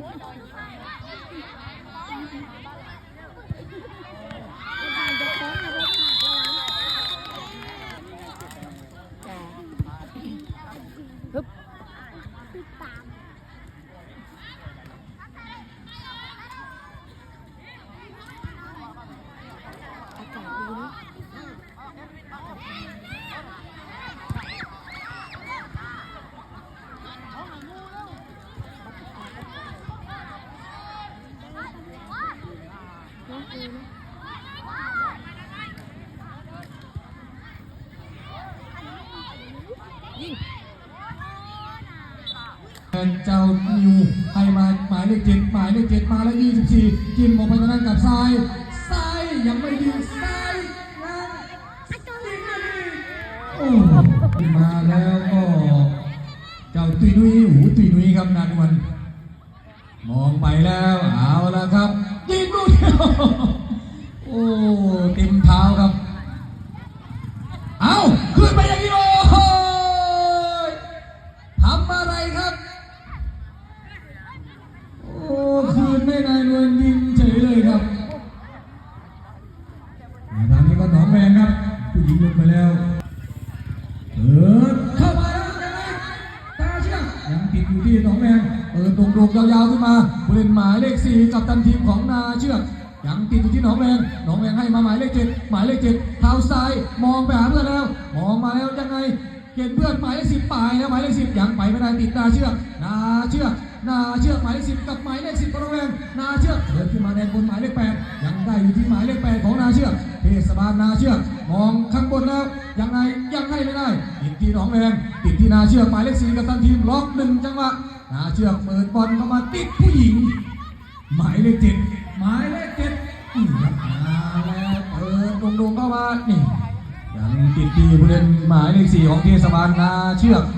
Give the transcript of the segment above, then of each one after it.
我倒一 tôi, đúng! เจ้านิวให้มาหมายเลขเจ็ดหมายเลขเจ็ดมาแล้วยี่สิบสี่กินออกไปทางนั้นกับซ้ายซ้ายยังไม่ดีซ้ายยังโอ้มาแล้วก็เจ้าตุยนุ้ยหูตุยนุ้ยครับนานวัน มองไปแล้วเอาละครับยิงลูกเดียวโอ้เต็มเท้าครับ เอาขึ้นไปอย่างนี้โอ้ยทำอะไรครับ โอ้คื นไม่นายนวลยิงเฉยเลยครับทางนี้ก็หนองแมงครับ ผู้หญิงลงไปแล้วเปิดเข้ามาแล้วยังไงตาเชือยังติดอยู่ที่หนองแมงเปิดตรงๆยาวๆขึ้นมาผู้เล่นหมายเลขสี่กับตันทีมของนาเชือกยังติดอยู่ที่หนองแมงหนองแมงให้มาหมายเลขเจ็ดหมายเลขเจ็ดเท้าซ้ายมองไปหาเพื่อนแล้ว มองมาแล้วยังไงเกณฑ์เพื่อนหมายเลขสิบปลายแล้วหมายเลขสิบยังไปไม่ได้ติดนาเชือกนาเชือก นาเชือกหมายเลขสิบกับหมายเลขสิบกระแวงนาเชือกเดินขึ้นมาแดนบนหมายเลขแปดยังได้อยู่ที่หมายเลขแปดของนาเชือกเทศบาลนาเชือกมองข้างบนแล้วยังไงยังให้ไม่ได้ติดที่หนองแรงติดที่นาเชือกหมายเลขสี่กับตันทีมล็อกหนึ่งจังหวะนาเชือกเปิดบอลเข้ามาติดผู้หญิง หมายเลขเจ็ดหมายเลขเจ็ดอืมาแล้วเปิดโด่งๆเข้ามานี่ยังติดที่ผู้เล่นหมายเลขสี่ของเทศบาลนาเชือกโอ้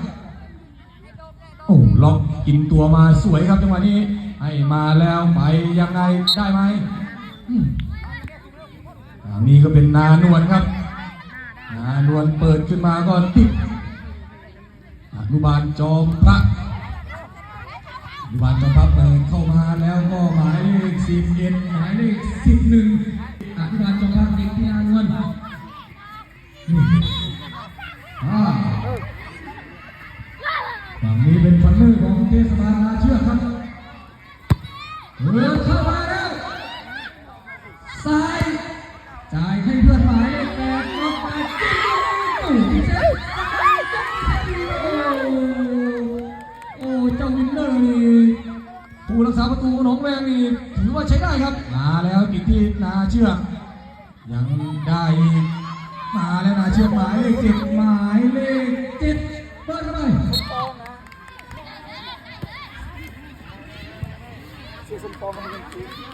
ล็อกกินตัวมาสวยครับจังหวะนี้ ให้มาแล้วไปยังไงได้ไหมนี่ก็เป็นนานวลครับ นานวลเปิดขึ้นมาก็ติดอนุบาลจอมพระอนุบาลจอมพระเปิดเข้ามา อว่าใช้ได้ครับ มาแล้วติดที่นาเชือก ยังได้อีกมาแล้วนะเชือกหมายเลขเจ็ดหมายเลขเจ็ดเปิดเข้าไปเสียสมปองนเป็น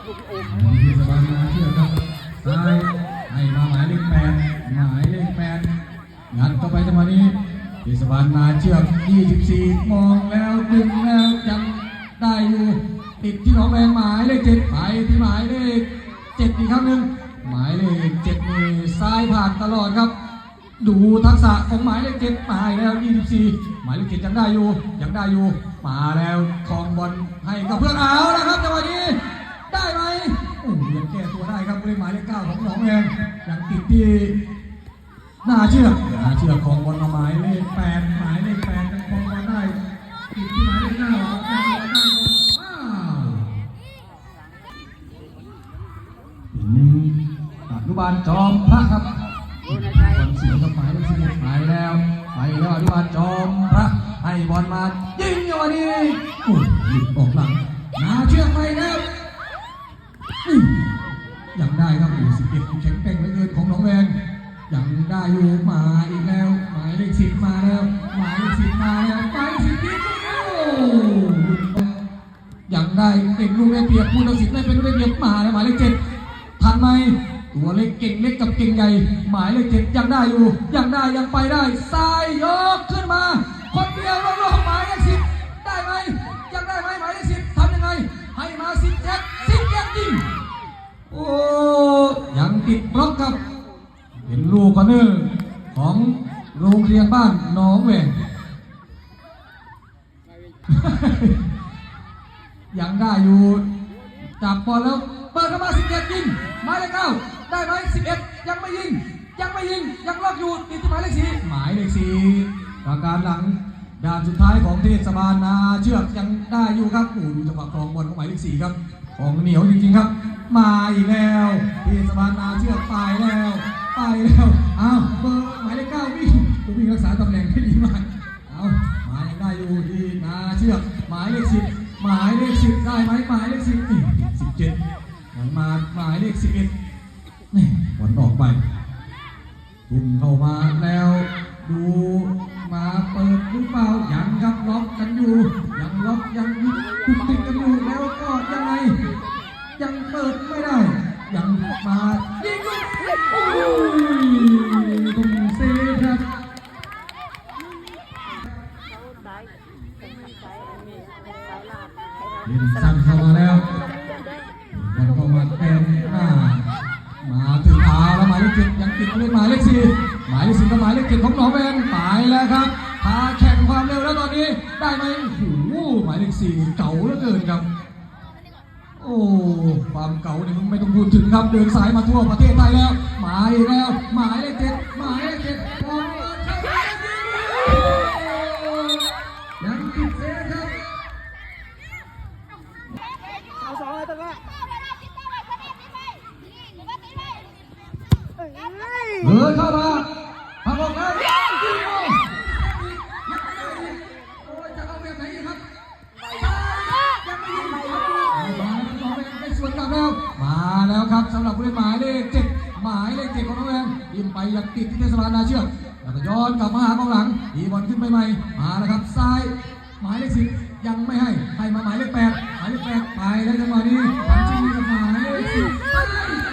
ลูกโอมเทศบาลนาเชื่อครับซ้ายให้มาหมายเลขแปดหมายเลขแปดงัดเข้าไปจังหวะนี้เทศบาลนาเชือก 24 มองายผ่านครับ ดูทักษะของหมายเลขเจ็ดมาแล้ว 24 หมายเลขเจ็ดยังได้อยู่ยังได้อยู่ มาแล้วคลองบอลให้กับเพื่อนเอาแล้วครับจังหวะนี้ได้ไหมโอ้ยังแก้ตัวได้ครับผู้เล่นหมายเลขเก้าของหนองแรงยังติดที่หน้าเชือกหน้าเชือกของบอลมาหมายเลขแปดหมายเลขแปดยังคลองบอลได้ติดที่หมายเลขเก้าของบอลได้บอลว้าวอืมอนุบาลจอมพระครับ บอลเสียกับหมายเลขสิบเอ็ดไปแล้วไปแล้วอนุบาลจอมพระให้บอลมายิงอย่างนี้โอ้ยหลุดออกหลังนาเชือกไปแล้วอืมยังได้ครับโอ้สิบเอ็ดแข็งแกร่งเหลือเกินของหนองแวงยังได้อยู่มาอีกแล้วหมายเลขสิบมาแล้วหมายเลขสิบมาแล้วหมายเลขสิบยิงโอ้ยังได้เก่งลูกได้เปรียบผู้ตัดสินได้เป็นลูกได้เปรียบมาแล้วหมายเลขเจ็ด เล็กเก่งเล็กกับเก่งใหญ่ หมายเลขเจ็ดยังได้อยู่ ยังได้ยังไปได้ซ้ายยกขึ้นมา คนเดียวลงๆหมายเลขสิบได้ไหมยังได้ไหมหมายเลขสิบทำยังไง ให้มาสิบเจ็ดสิบเจ็ดยิงโอ้ยังติดบล็อกครับ เป็นลูกคอนเนอร์ของโรงเรียนบ้านหนองแหวงยังได้อยู่จับบอลแล้ว ปิดเข้ามา17ยิงหมายเลขเก้าได้ไหม11 ยังไม่ยิง ยังไม่ยิง ยังล็อกอยู่ติดที่หมายเลขสี่หมายเลขสี่ปาการหลังด่านสุดท้ายของเทศบาลนาเชือกยังได้อยู่ครับโอ้ดูจังหวะครองบอลของหมายเลขสี่ครับของเหนียวจริงๆครับ มาอีกแล้ว เทศบาลนาเชือกตายแล้วายเลขสิบเอ็ดนี่บอลออกไปทุ่มเข้ามาแล้ว ดูมาเปิดหรือเปล่ายังครับล็อกกันอยู่ ยังล็อกยังคุกติดกันอยู่แล้วก็ยังไง ยังเปิดไม่ได้ ยังมายิงโอ้ยตรงเซครับเล่นสั้นเข้ามาแล้ว เก็บยังติดเล่นหมายเลขสี่หมายเลขสี่กับหมายเลขเจ็ดของหนองแวงตายแล้วครับพาแข่งความเร็วแล้วตอนนี้ได้ไหมโอ้โหหมายเลขสี่เก่าเหลือเกินครับ โอ้ความเก่าเนี่มันไม่ต้องพูดถึงครับเดินสายมาทั่วประเทศไทยแล้วหมายแล้วหมายเลขเจ็ดหมายเลขเจ็ดบอลเข้าไปยังติดเซฟครับ เอาสองเลยตั้งแต่ เดินเข้ามาพักออกแล้วยิงโอ้ยโอ้ยจะเอาแบ บไหนดีครับยังไม่ยิงมาแล้วน้องแวงได้สวนกลับแล้วมาแล้วครับสำหรับผู้เล่นหมายเลขเจ็ดหมายเลขเจ็ดของน้องแวงยิงไปยังติดที่เทศบาลนาเชือกแล้วก็ย้อนกลับมาหากองหลังดีบอลขึ้นไปใหม่มาแล้วครับซ้ายหมายเลขสิบยังไม่ให้ให้มาหมายเลขแปดหมายเลขแปดไปแล้วจังหวะนี้ทำชิงกับหมายเลขสิบ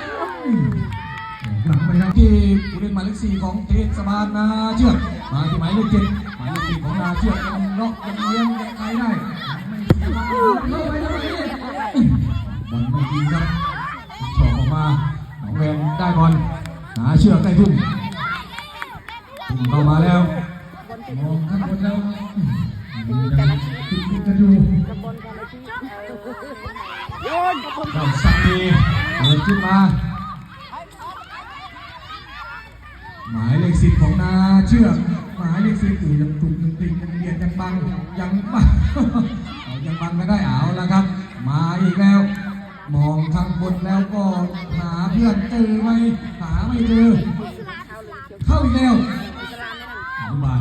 หมายเลขสี่ของเทศบาลนาเชือกมาที่หมายเลขเจ็ดหมายเลขสี่ของนาเชือกยังล็อกยังเลี้ยงยังใครได้ยังไม่เสียบอลเข้าไปแล้วนี่บอลไม่ดีครับชอกออกมาหนองแวงได้บอลนาเชือกได้ทุ่มทุ่มเข้ามาแล้วมองข้างบนแล้วยังติดติดกันอยู่โยนเจ้าสักดีเปิดขึ้นมา หมายเลของนาเชื่อกหมายเลขสิบอูยังตุกยังติงยังเรียนยังบังยังบังยังบังไม่ได้เอาล้วครับ มาอีกแล้ว มองข้างบนแล้วก็หาเพื่อนเจอไหมหาไม่เจอเข้าอีกแล้วอนุบาล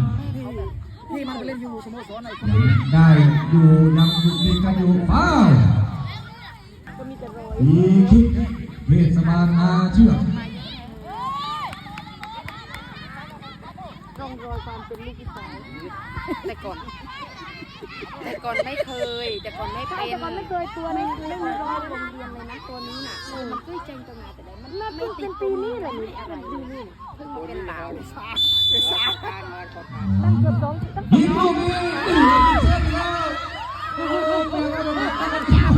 นี่มันไปเล่นอยู่สโมสรไหนได้อยู่ยังหยุดยิงกันอยู่ฟ้าวอีคิกเทศบาลนาเชื่อก ร่องรอยความเป็นลูกอีสาน แต่ก่อน แต่ก่อนไม่เคย แต่ก่อนไม่เป็นแต่ก่อนไม่เคยตัวไม่เคยไม่มีรอยโรงเรียนเลยนะตัวนี้น่ะมันก็เจงตรงไหนแต่ไหนมันน่าไม่เพิ่งติเป็ดนปีนี้แหละหนูไม่อะไรเป็นปีนี้เพิ่งมาเป็นลาวตั้งเกือบสองตั้งยิงลูกนี้อื้อเสียอีก